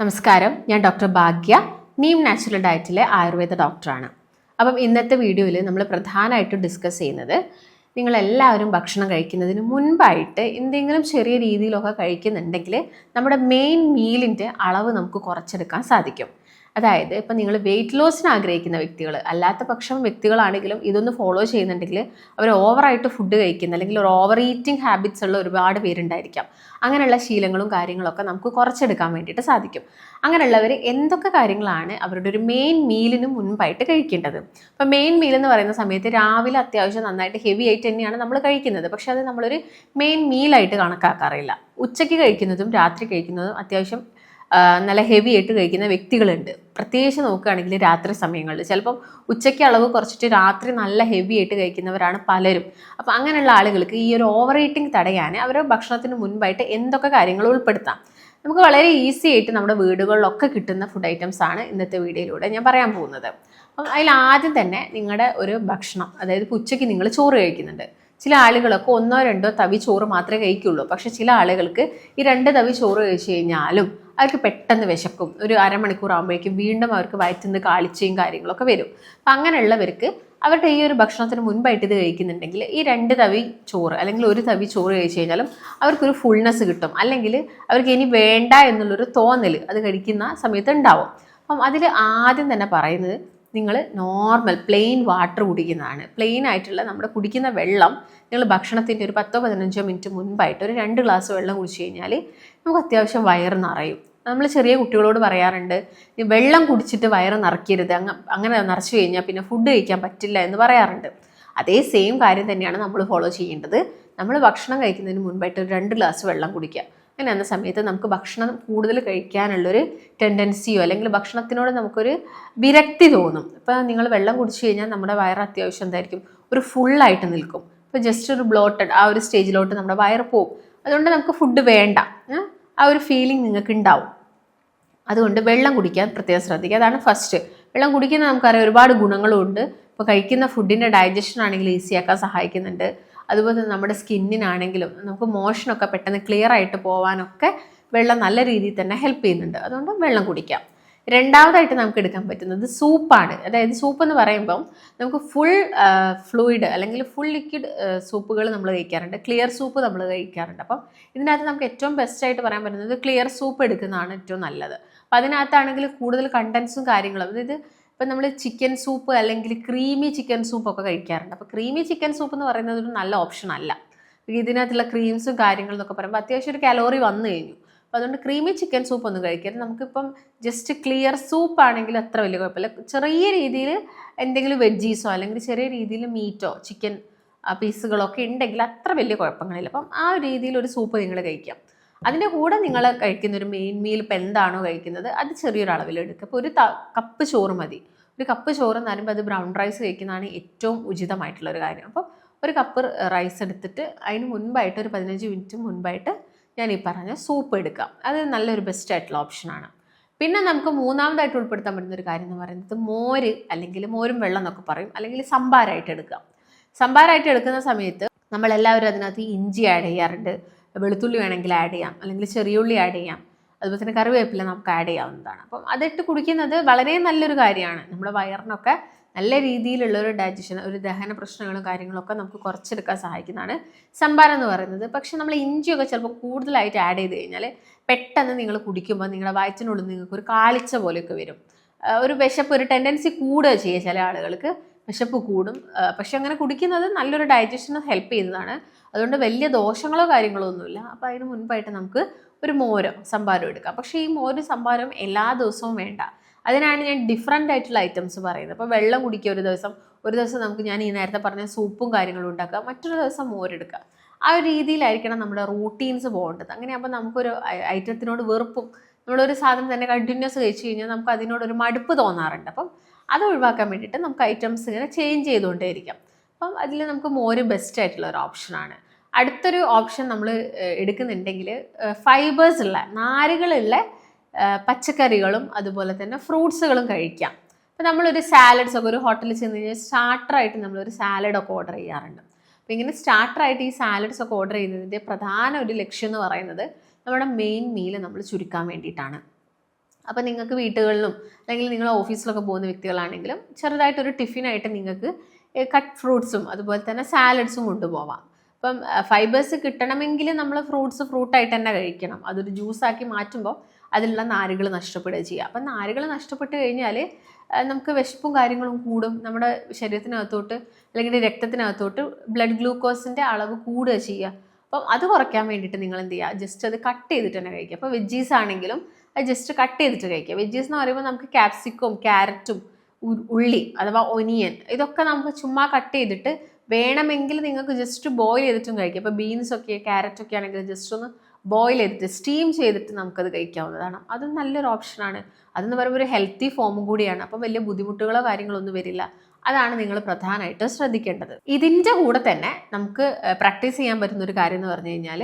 നമസ്കാരം. ഞാൻ ഡോക്ടർ ഭാഗ്യ. നീം നാച്ചുറൽ ഡയറ്റിലെ ആയുർവേദ ഡോക്ടറാണ്. അപ്പം ഇന്നത്തെ വീഡിയോയിൽ നമ്മൾ പ്രധാനമായിട്ടും ഡിസ്കസ് ചെയ്യുന്നത് നിങ്ങളെല്ലാവരും ഭക്ഷണം കഴിക്കുന്നതിന് മുൻപായിട്ട് എന്തെങ്കിലും ചെറിയ രീതിയിലൊക്കെ കഴിക്കുന്നുണ്ടെങ്കിൽ നമ്മുടെ മെയിൻ മീലിന്റെ അളവ് നമുക്ക് കുറച്ചെടുക്കാൻ സാധിക്കും. അതായത് ഇപ്പം നിങ്ങൾ വെയിറ്റ് ലോസിന് ആഗ്രഹിക്കുന്ന വ്യക്തികൾ അല്ലാത്ത പക്ഷം വ്യക്തികളാണെങ്കിലും ഇതൊന്ന് ഫോളോ ചെയ്യുന്നുണ്ടെങ്കിൽ അവർ ഓവറായിട്ട് ഫുഡ് കഴിക്കുന്ന അല്ലെങ്കിൽ ഒരു ഓവർ ഈറ്റിംഗ് ഹാബിറ്റ്സ് ഉള്ള ഒരുപാട് പേരുണ്ടായിരിക്കാം. അങ്ങനെയുള്ള ശീലങ്ങളും കാര്യങ്ങളൊക്കെ നമുക്ക് കുറച്ചെടുക്കാൻ വേണ്ടിയിട്ട് സാധിക്കും. അങ്ങനെയുള്ളവർ എന്തൊക്കെ കാര്യങ്ങളാണ് അവരുടെ ഒരു മെയിൻ മീലിന് മുൻപായിട്ട് കഴിക്കേണ്ടത്? അപ്പം മെയിൻ മീൽ എന്ന് പറയുന്ന സമയത്ത് രാവിലെ അത്യാവശ്യം നന്നായിട്ട് ഹെവി ആയിട്ട് തന്നെയാണ് നമ്മൾ കഴിക്കുന്നത്. പക്ഷേ അത് നമ്മളൊരു മെയിൻ മീലായിട്ട് കണക്കാക്കാറില്ല. ഉച്ചയ്ക്ക് കഴിക്കുന്നതും രാത്രി കഴിക്കുന്നതും അത്യാവശ്യം നല്ല ഹെവി ആയിട്ട് കഴിക്കുന്ന വ്യക്തികളുണ്ട്. പ്രത്യേകിച്ച് നോക്കുകയാണെങ്കിൽ രാത്രി സമയങ്ങളിൽ. ചിലപ്പം ഉച്ചയ്ക്ക് അളവ് കുറച്ചിട്ട് രാത്രി നല്ല ഹെവി ആയിട്ട് കഴിക്കുന്നവരാണ് പലരും. അപ്പം അങ്ങനെയുള്ള ആളുകൾക്ക് ഈ ഒരു ഓവർ ഈറ്റിംഗ് തടയാൻ അവരുടെ ഭക്ഷണത്തിന് മുൻപായിട്ട് എന്തൊക്കെ കാര്യങ്ങൾ ഉൾപ്പെടുത്താം. നമുക്ക് വളരെ ഈസി ആയിട്ട് നമ്മുടെ വീടുകളിലൊക്കെ കിട്ടുന്ന ഫുഡ് ഐറ്റംസ് ആണ് ഇന്നത്തെ വീഡിയോയിലൂടെ ഞാൻ പറയാൻ പോകുന്നത്. അപ്പം അതിൽ ആദ്യം തന്നെ നിങ്ങളുടെ ഒരു ഭക്ഷണം അതായത് ഉച്ചയ്ക്ക് നിങ്ങൾ ചോറ് കഴിക്കുന്നുണ്ട്. ചില ആളുകളൊക്കെ ഒന്നോ രണ്ടോ തവി ചോറ് മാത്രമേ കഴിക്കുള്ളൂ. പക്ഷെ ചില ആളുകൾക്ക് ഈ രണ്ട് തവി ചോറ് കഴിച്ചു കഴിഞ്ഞാലും അവർക്ക് പെട്ടെന്ന് വിശക്കും. ഒരു അരമണിക്കൂർ ആകുമ്പോഴേക്കും വീണ്ടും അവർക്ക് വയറ്റുന്ന കാളിച്ചയും കാര്യങ്ങളൊക്കെ വരും. അപ്പം അങ്ങനെയുള്ളവർക്ക് അവരുടെ ഈ ഒരു ഭക്ഷണത്തിന് മുൻപായിട്ട് ഇത് കഴിക്കുന്നുണ്ടെങ്കിൽ ഈ രണ്ട് തവി ചോറ് അല്ലെങ്കിൽ ഒരു തവി ചോറ് കഴിച്ചു കഴിഞ്ഞാലും അവർക്കൊരു ഫുൾനെസ് കിട്ടും. അല്ലെങ്കിൽ അവർക്ക് ഇനി വേണ്ട എന്നുള്ളൊരു തോന്നൽ അത് കഴിക്കുന്ന സമയത്ത് ഉണ്ടാവും. അപ്പം അതിൽ ആദ്യം തന്നെ പറയുന്നത് നിങ്ങൾ നോർമൽ പ്ലെയിൻ വാട്ടർ കുടിക്കുന്നതാണ്. പ്ലെയിൻ ആയിട്ടുള്ള നമ്മുടെ കുടിക്കുന്ന വെള്ളം നിങ്ങൾ ഭക്ഷണത്തിന്റെ ഒരു പത്തോ പതിനഞ്ചോ മിനിറ്റ് മുൻപായിട്ട് ഒരു രണ്ട് ഗ്ലാസ് വെള്ളം കുടിച്ചു കഴിഞ്ഞാൽ നമുക്ക് അത്യാവശ്യം വയറ് നിറയും. നമ്മൾ ചെറിയ കുട്ടികളോട് പറയാറുണ്ട് വെള്ളം കുടിച്ചിട്ട് വയറ് നിറയ്ക്കരുത്. അങ്ങ അങ്ങനെ നിറച്ചു കഴിഞ്ഞാൽ പിന്നെ ഫുഡ് കഴിക്കാൻ പറ്റില്ല എന്ന് പറയാറുണ്ട്. അതേ സെയിം കാര്യം തന്നെയാണ് നമ്മൾ ഫോളോ ചെയ്യേണ്ടത്. നമ്മൾ ഭക്ഷണം കഴിക്കുന്നതിന് മുൻപായിട്ട് ഒരു രണ്ട് ഗ്ലാസ് വെള്ളം കുടിക്കുക. അങ്ങനെ എന്ന സമയത്ത് നമുക്ക് ഭക്ഷണം കൂടുതൽ കഴിക്കാനുള്ളൊരു ടെൻഡൻസിയോ അല്ലെങ്കിൽ ഭക്ഷണത്തിനോട് നമുക്കൊരു വിരക്തി തോന്നും. ഇപ്പോൾ നിങ്ങൾ വെള്ളം കുടിച്ചു കഴിഞ്ഞാൽ നമ്മുടെ വയറ് അത്യാവശ്യം എന്തായിരിക്കും? ഒരു ഫുള്ളായിട്ട് നിൽക്കും. ഇപ്പോൾ ജസ്റ്റ് ഒരു ബ്ലോട്ടഡ് ആ ഒരു സ്റ്റേജിലോട്ട് നമ്മുടെ വയറ് പോകും അതുകൊണ്ട് നമുക്ക് ഫുഡ് വേണ്ട. ആ ഒരു ഫീലിംഗ് നിങ്ങൾക്ക് ഉണ്ടാവും. അതുകൊണ്ട് വെള്ളം കുടിക്കാൻ പ്രത്യേകം ശ്രദ്ധിക്കുക. അതാണ് ഫസ്റ്റ് വെള്ളം കുടിക്കുന്ന നമുക്കറിയാം ഒരുപാട് ഗുണങ്ങളുണ്ട്. ഇപ്പോൾ കഴിക്കുന്ന ഫുഡിന്റെ ഡൈജഷൻ ആണെങ്കിൽ ഈസിയാക്കാൻ സഹായിക്കുന്നുണ്ട്. അതുപോലെ തന്നെ നമ്മുടെ സ്കിന്നിനാണെങ്കിലും നമുക്ക് മോഷനൊക്കെ പെട്ടെന്ന് ക്ലിയർ ആയിട്ട് പോകാനൊക്കെ വെള്ളം നല്ല രീതിയിൽ തന്നെ ഹെൽപ്പ് ചെയ്യുന്നുണ്ട്. അതുകൊണ്ട് വെള്ളം കുടിക്കാം. രണ്ടാമതായിട്ട് നമുക്ക് എടുക്കാൻ പറ്റുന്നത് സൂപ്പാണ്. അതായത് സൂപ്പ് എന്ന് പറയുമ്പം നമുക്ക് ഫുൾ ഫ്ലൂയിഡ് അല്ലെങ്കിൽ ഫുൾ ലിക്വിഡ് സൂപ്പുകൾ നമ്മൾ കഴിക്കാറുണ്ട്. ക്ലിയർ സൂപ്പ് നമ്മൾ കഴിക്കാറുണ്ട്. അപ്പം ഇതിനകത്ത് നമുക്ക് ഏറ്റവും ബെസ്റ്റ് ആയിട്ട് പറയാൻ പറ്റുന്നത് ക്ലിയർ സൂപ്പ് എടുക്കുന്നതാണ് ഏറ്റവും നല്ലത്. അപ്പം അതിനകത്താണെങ്കിൽ കൂടുതൽ കണ്ടൻസും കാര്യങ്ങളും അതായത് ഇപ്പം നമ്മൾ ചിക്കൻ സൂപ്പ് അല്ലെങ്കിൽ ക്രീമി ചിക്കൻ സൂപ്പൊക്കെ കഴിക്കാറുണ്ട്. അപ്പോൾ ക്രീമി ചിക്കൻ സൂപ്പ് എന്ന് പറയുന്നത് ഒരു നല്ല ഓപ്ഷൻ അല്ല. ഇതിനകത്തുള്ള ക്രീംസും കാര്യങ്ങളും എന്നൊക്കെ പറയുമ്പോൾ അത്യാവശ്യം ഒരു കലോറി വന്നു കഴിഞ്ഞു. അപ്പോൾ അതുകൊണ്ട് ക്രീമി ചിക്കൻ സൂപ്പ് ഒന്നും കഴിക്കരുത്. നമുക്കിപ്പം ജസ്റ്റ് ക്ലിയർ സൂപ്പ് ആണെങ്കിൽ അത്ര വലിയ കുഴപ്പമില്ല. ചെറിയ രീതിയിൽ എന്തെങ്കിലും വെജീസോ അല്ലെങ്കിൽ ചെറിയ രീതിയിൽ മീറ്റോ ചിക്കൻ പീസുകളൊക്കെ ഉണ്ടെങ്കിൽ അത്ര വലിയ കുഴപ്പങ്ങളില്ല. അപ്പം ആ രീതിയിൽ ഒരു സൂപ്പ് നിങ്ങൾ കഴിക്കാം. അതിന്റെ കൂടെ നിങ്ങൾ കഴിക്കുന്ന ഒരു മെയിൻ മീൽ ഇപ്പം എന്താണോ കഴിക്കുന്നത് അത് ചെറിയൊരു അളവിൽ എടുക്കുക ഇപ്പോൾ ഒരു കപ്പ് ചോറ് മതി. ഒരു കപ്പ് ചോറ് പറയുമ്പോൾ അത് ബ്രൗൺ റൈസ് കഴിക്കുന്നതാണ് ഏറ്റവും ഉചിതമായിട്ടുള്ള ഒരു കാര്യം. അപ്പോൾ ഒരു കപ്പ് റൈസ് എടുത്തിട്ട് അതിന് മുൻപായിട്ട് ഒരു പതിനഞ്ച് മിനിറ്റ് മുൻപായിട്ട് ഞാൻ ഈ പറഞ്ഞ സൂപ്പ് എടുക്കാം അത് നല്ലൊരു ബെസ്റ്റ് ആയിട്ടുള്ള ഓപ്ഷനാണ് പിന്നെ നമുക്ക് മൂന്നാമതായിട്ട് ഉൾപ്പെടുത്താൻ പറ്റുന്ന ഒരു കാര്യം എന്ന് പറയുന്നത് മോര് അല്ലെങ്കിൽ മോരും വെള്ളം എന്നൊക്കെ പറയും. അല്ലെങ്കിൽ സംഭാരമായിട്ട് എടുക്കാം സംഭാരമായിട്ട് എടുക്കുന്ന സമയത്ത് നമ്മളെല്ലാവരും അതിനകത്ത് ഇഞ്ചി ആഡ് ചെയ്യാറുണ്ട്. വെളുത്തുള്ളി വേണമെങ്കിൽ ആഡ് ചെയ്യാം. അല്ലെങ്കിൽ ചെറിയ ഉള്ളി ആഡ് ചെയ്യാം. അതുപോലെ തന്നെ കറിവേപ്പില നമുക്ക് ആഡ് ചെയ്യാവുന്നതാണ്. അപ്പം അതിട്ട് കുടിക്കുന്നത് വളരെ നല്ലൊരു കാര്യമാണ്. നമ്മുടെ വയറിനൊക്കെ നല്ല രീതിയിലുള്ള ഒരു ഡൈജഷൻ ഒരു ദഹന പ്രശ്നങ്ങളും കാര്യങ്ങളൊക്കെ നമുക്ക് കുറച്ചെടുക്കാൻ സഹായിക്കുന്നതാണ് സംഭാരം എന്ന് പറയുന്നത്. പക്ഷെ നമ്മൾ ഇഞ്ചിയൊക്കെ ചിലപ്പോൾ കൂടുതലായിട്ട് ആഡ് ചെയ്ത് കഴിഞ്ഞാൽ പെട്ടെന്ന് നിങ്ങൾ കുടിക്കുമ്പോൾ നിങ്ങളുടെ വയറ്റിനുള്ളിൽ നിങ്ങൾക്ക് ഒരു കാളിച്ച പോലെയൊക്കെ വരും. ഒരു വിശപ്പ് ഒരു ടെൻഡൻസി കൂടുക ചെയ്യുക ചില ആളുകൾക്ക്. വിശപ്പ് കൂടും. പക്ഷെ അങ്ങനെ കുടിക്കുന്നത് നല്ലൊരു ഡൈജഷന് ഹെൽപ്പ് ചെയ്യുന്നതാണ്. അതുകൊണ്ട് വലിയ ദോഷങ്ങളോ കാര്യങ്ങളോ ഒന്നുമില്ല അപ്പോൾ അതിന് മുൻപായിട്ട് നമുക്ക് ഒരു മോരോ സംഭാരം എടുക്കാം. പക്ഷേ ഈ മോര് സംഭാരം എല്ലാ ദിവസവും വേണ്ട. അതിനാണ് ഞാൻ ഡിഫറെന്റ് ആയിട്ടുള്ള ഐറ്റംസ് പറയുന്നത്. അപ്പോൾ വെള്ളം കുടിക്കുക ഒരു ദിവസം ഒരു ദിവസം നമുക്ക് ഞാൻ ഈ നേരത്തെ പറഞ്ഞ സൂപ്പും കാര്യങ്ങളും ഉണ്ടാക്കുക. മറ്റൊരു ദിവസം മോരെടുക്കുക ആ ഒരു രീതിയിലായിരിക്കണം നമ്മുടെ റൂട്ടീൻസ് പോകേണ്ടത്. അങ്ങനെയാകുമ്പോൾ നമുക്കൊരു ഐറ്റത്തിനോട് വെറുപ്പും നമ്മളൊരു സാധനം തന്നെ കണ്ടിന്യൂസ് കഴിച്ചു കഴിഞ്ഞാൽ നമുക്ക് അതിനോടൊരു മടുപ്പ് തോന്നാറുണ്ട്. അപ്പം അത് ഒഴിവാക്കാൻ വേണ്ടിയിട്ട് നമുക്ക് ഐറ്റംസ് ഇങ്ങനെ ചേഞ്ച് ചെയ്തുകൊണ്ടേയിരിക്കാം. അപ്പം അതിൽ നമുക്ക് മോര് ബെസ്റ്റ് ആയിട്ടുള്ള ഒരു ഓപ്ഷനാണ് അടുത്തൊരു ഓപ്ഷൻ നമ്മൾ എടുക്കുന്നുണ്ടെങ്കിൽ ഫൈബേഴ്സ് ഉള്ള നാരുകളുള്ള പച്ചക്കറികളും അതുപോലെ തന്നെ ഫ്രൂട്ട്സുകളും കഴിക്കാം. അപ്പോൾ നമ്മളൊരു സാലഡ്സ് ഒക്കെ ഒരു ഹോട്ടലിൽ ചെന്ന് കഴിഞ്ഞാൽ സ്റ്റാർട്ടറായിട്ട് നമ്മളൊരു സാലഡൊക്കെ ഓർഡർ ചെയ്യാറുണ്ട്. അപ്പോൾ ഇങ്ങനെ സ്റ്റാർട്ടറായിട്ട് ഈ സാലഡ്സ് ഒക്കെ ഓർഡർ ചെയ്യുന്നതിന്റെ പ്രധാന ഒരു ലക്ഷ്യം എന്ന് പറയുന്നത് നമ്മുടെ മെയിൻ മീൽ നമ്മൾ ചുരുക്കാൻ വേണ്ടിയിട്ടാണ്. അപ്പോൾ നിങ്ങൾക്ക് വീട്ടുകളിലും അല്ലെങ്കിൽ നിങ്ങൾ ഓഫീസിലൊക്കെ പോകുന്ന വ്യക്തികളാണെങ്കിലും ചെറുതായിട്ടൊരു ടിഫിനായിട്ട് നിങ്ങൾക്ക് കട്ട് ഫ്രൂട്ട്സും അതുപോലെ തന്നെ സാലഡ്സും കൊണ്ടുപോവാം. അപ്പം ഫൈബേഴ്സ് കിട്ടണമെങ്കിൽ നമ്മൾ ഫ്രൂട്ട്സ് ഫ്രൂട്ടായിട്ട് തന്നെ കഴിക്കണം. അതൊരു ജ്യൂസാക്കി മാറ്റുമ്പോൾ അതിലുള്ള നാരുകൾ നഷ്ടപ്പെടുക ചെയ്യുക അപ്പം നാരുകൾ നഷ്ടപ്പെട്ട് കഴിഞ്ഞാൽ നമുക്ക് വിശപ്പും കാര്യങ്ങളും കൂടും. നമ്മുടെ ശരീരത്തിനകത്തോട്ട് അല്ലെങ്കിൽ രക്തത്തിനകത്തോട്ട് ബ്ലഡ് ഗ്ലൂക്കോസിന്റെ അളവ് കൂടുക ചെയ്യുക. അപ്പം അത് കുറയ്ക്കാൻ വേണ്ടിയിട്ട് നിങ്ങൾ എന്ത് ചെയ്യുക? ജസ്റ്റ് അത് കട്ട് ചെയ്തിട്ട് തന്നെ കഴിക്കുക. അപ്പോൾ വെജീസ് ആണെങ്കിലും അത് ജസ്റ്റ് കട്ട് ചെയ്തിട്ട് കഴിക്കുക. വെജീസ് എന്ന് പറയുമ്പോൾ നമുക്ക് ക്യാപ്സിക്കും ക്യാരറ്റും ഉള്ളി അഥവാ ഒനിയൻ. ഇതൊക്കെ നമുക്ക് ചുമ്മാ കട്ട് ചെയ്തിട്ട് വേണമെങ്കിൽ നിങ്ങൾക്ക് ജസ്റ്റ് ബോയിൽ ചെയ്തിട്ടും കഴിക്കാം. ഇപ്പോൾ ബീൻസ് ഒക്കെ ക്യാരറ്റ് ഒക്കെ ആണെങ്കിൽ ജസ്റ്റ് ഒന്ന് ബോയിൽ ചെയ്തിട്ട് സ്റ്റീം ചെയ്തിട്ട് നമുക്കത് കഴിക്കാവുന്നതാണ്. അത് നല്ലൊരു ഓപ്ഷനാണ് അതെന്ന് പറയുമ്പോൾ ഒരു ഹെൽത്തി ഫോമും കൂടിയാണ്. അപ്പം വലിയ ബുദ്ധിമുട്ടുകളോ കാര്യങ്ങളോ ഒന്നും വരില്ല. അതാണ് നിങ്ങൾ പ്രധാനമായിട്ട് ശ്രദ്ധിക്കേണ്ടത്. ഇതിന്റെ കൂടെ തന്നെ നമുക്ക് പ്രാക്ടീസ് ചെയ്യാൻ പറ്റുന്ന ഒരു കാര്യം എന്ന് പറഞ്ഞു കഴിഞ്ഞാൽ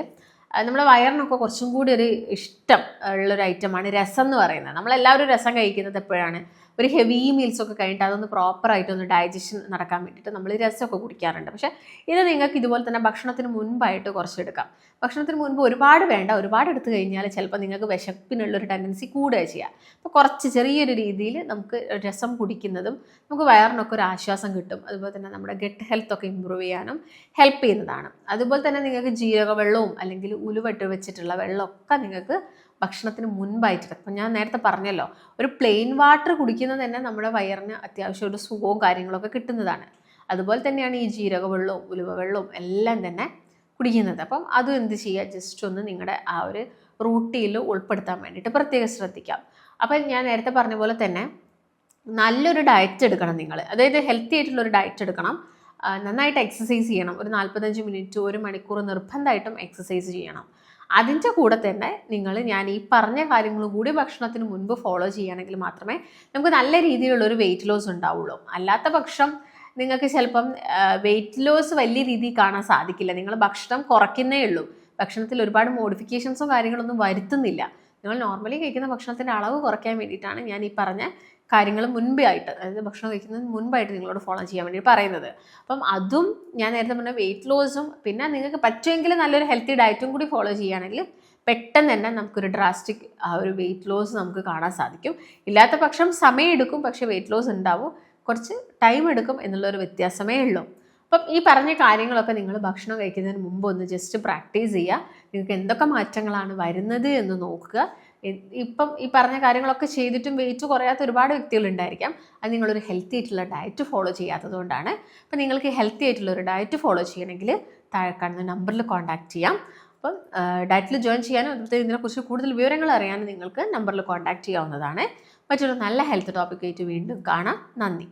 നമ്മുടെ വയറിനൊക്കെ കുറച്ചും കൂടി ഒരു ഇഷ്ടം ഉള്ളൊരു ഐറ്റമാണ് രസം എന്ന് പറയുന്നത്. നമ്മളെല്ലാവരും രസം കഴിക്കുന്നത് എപ്പോഴാണ്? ഒരു ഹെവി മീൽസ് ഒക്കെ കഴിഞ്ഞിട്ട് അതൊന്ന് പ്രോപ്പറായിട്ട് ഒന്ന് ഡൈജഷൻ നടക്കാൻ വേണ്ടിയിട്ട് നമ്മൾ രസമൊക്കെ കുടിക്കാറുണ്ട്. പക്ഷേ ഇത് നിങ്ങൾക്ക് ഇതുപോലെ തന്നെ ഭക്ഷണത്തിന് മുൻപായിട്ട് കുറച്ചെടുക്കാം. ഭക്ഷണത്തിന് മുൻപ് ഒരുപാട് വേണ്ട ഒരുപാട് എടുത്തു കഴിഞ്ഞാൽ ചിലപ്പോൾ നിങ്ങൾക്ക് വിശപ്പിനുള്ളൊരു ടെൻഡൻസി കൂടുക ചെയ്യുക അപ്പോൾ കുറച്ച് ചെറിയൊരു രീതിയിൽ നമുക്ക് രസം കുടിക്കുന്നതും നമുക്ക് വയറിനൊക്കെ ഒരു ആശ്വാസം കിട്ടും. അതുപോലെ തന്നെ നമ്മുടെ ഗട്ട് ഹെൽത്ത് ഒക്കെ ഇമ്പ്രൂവ് ചെയ്യാനും ഹെൽപ്പ് ചെയ്യുന്നതാണ്. അതുപോലെ തന്നെ നിങ്ങൾക്ക് ജീരക വെള്ളവും അല്ലെങ്കിൽ ഉലുവട്ട് വെച്ചിട്ടുള്ള വെള്ളമൊക്കെ നിങ്ങൾക്ക് ഭക്ഷണത്തിന് മുൻപായിട്ട് അപ്പം ഞാൻ നേരത്തെ പറഞ്ഞല്ലോ ഒരു പ്ലെയിൻ വാട്ടർ കുടിക്കുന്നത് തന്നെ നമ്മുടെ വയറിന് അത്യാവശ്യം ഒരു സുഖവും കാര്യങ്ങളൊക്കെ കിട്ടുന്നതാണ്. അതുപോലെ തന്നെയാണ് ഈ ജീരക വെള്ളവും ഉലുവ വെള്ളവും എല്ലാം തന്നെ കുടിക്കുന്നത്. അപ്പം അതും എന്ത് ചെയ്യുക? ജസ്റ്റ് ഒന്ന് നിങ്ങളുടെ ആ ഒരു റൂട്ടീൽ ഉൾപ്പെടുത്താൻ വേണ്ടിയിട്ട് പ്രത്യേകം ശ്രദ്ധിക്കാം. അപ്പം ഞാൻ നേരത്തെ പറഞ്ഞ പോലെ തന്നെ നല്ലൊരു ഡയറ്റ് എടുക്കണം നിങ്ങൾ അതായത് ഹെൽത്തി ആയിട്ടുള്ള ഒരു ഡയറ്റ് എടുക്കണം. നന്നായിട്ട് എക്സസൈസ് ചെയ്യണം. ഒരു നാൽപ്പത്തഞ്ച് മിനിറ്റ് ഒരു മണിക്കൂർ നിർബന്ധമായിട്ടും എക്സസൈസ് ചെയ്യണം. അതിന്റെ കൂടെ തന്നെ നിങ്ങൾ ഞാൻ ഈ പറഞ്ഞ കാര്യങ്ങൾ കൂടി ഭക്ഷണത്തിന് മുൻപ് ഫോളോ ചെയ്യുകയാണെങ്കിൽ മാത്രമേ നമുക്ക് നല്ല രീതിയിലുള്ള ഒരു വെയിറ്റ് ലോസ് ഉണ്ടാവുള്ളൂ. അല്ലാത്ത പക്ഷം നിങ്ങൾക്ക് ചിലപ്പം വെയിറ്റ് ലോസ് വലിയ രീതിയിൽ കാണാൻ സാധിക്കില്ല. നിങ്ങൾ ഭക്ഷണം കുറയ്ക്കുന്നേ ഉള്ളൂ. ഭക്ഷണത്തിൽ ഒരുപാട് മോഡിഫിക്കേഷൻസോ കാര്യങ്ങളൊന്നും വരുത്തുന്നില്ല. നിങ്ങൾ നോർമലി കഴിക്കുന്ന ഭക്ഷണത്തിന്റെ അളവ് കുറയ്ക്കാൻ വേണ്ടിയിട്ടാണ് ഞാൻ ഈ പറഞ്ഞ കാര്യങ്ങൾ മുൻപേ ആയിട്ട് അതായത് ഭക്ഷണം കഴിക്കുന്നതിന് മുൻപായിട്ട് നിങ്ങളോട് ഫോളോ ചെയ്യാൻ വേണ്ടി പറയുന്നത്. അപ്പം അതും ഞാൻ നേരത്തെ പറഞ്ഞ വെയിറ്റ് ലോസും പിന്നെ നിങ്ങൾക്ക് പറ്റുമെങ്കിൽ നല്ലൊരു ഹെൽത്തി ഡയറ്റും കൂടി ഫോളോ ചെയ്യുകയാണെങ്കിൽ പെട്ടെന്ന് തന്നെ നമുക്കൊരു ഡ്രാസ്റ്റിക് ആ ഒരു വെയിറ്റ് ലോസ് നമുക്ക് കാണാൻ സാധിക്കും. ഇല്ലാത്ത പക്ഷം സമയം എടുക്കും പക്ഷേ വെയിറ്റ് ലോസ് ഉണ്ടാവും. കുറച്ച് ടൈം എടുക്കും എന്നുള്ളൊരു വ്യത്യാസമേ ഉള്ളൂ. അപ്പം ഈ പറഞ്ഞ കാര്യങ്ങളൊക്കെ നിങ്ങൾ ഭക്ഷണം കഴിക്കുന്നതിന് മുമ്പ് ഒന്ന് ജസ്റ്റ് പ്രാക്ടീസ് ചെയ്യുക. നിങ്ങൾക്ക് എന്തൊക്കെ മാറ്റങ്ങളാണ് വരുന്നത് എന്ന് നോക്കുക. ഇപ്പം ഈ പറഞ്ഞ കാര്യങ്ങളൊക്കെ ചെയ്തിട്ടും വെയിറ്റ് കുറയാത്ത ഒരുപാട് വ്യക്തികളുണ്ടായിരിക്കാം. അത് നിങ്ങളൊരു ഹെൽത്തി ആയിട്ടുള്ള ഡയറ്റ് ഫോളോ ചെയ്യാത്തത് കൊണ്ടാണ്. അപ്പം നിങ്ങൾക്ക് ഹെൽത്തി ആയിട്ടുള്ള ഒരു ഡയറ്റ് ഫോളോ ചെയ്യണമെങ്കിൽ താഴെ കാണുന്ന നമ്പറിൽ കോൺടാക്ട് ചെയ്യാം. അപ്പം ഡയറ്റിൽ ജോയിൻ ചെയ്യാനും അതുപോലെ ഇതിനെക്കുറിച്ച് കൂടുതൽ വിവരങ്ങൾ അറിയാനും നിങ്ങൾക്ക് നമ്പറിൽ കോൺടാക്ട് ചെയ്യാവുന്നതാണ്. മറ്റൊരു നല്ല ഹെൽത്ത് ടോപ്പിക്കായിട്ട് വീണ്ടും കാണാം. നന്ദി.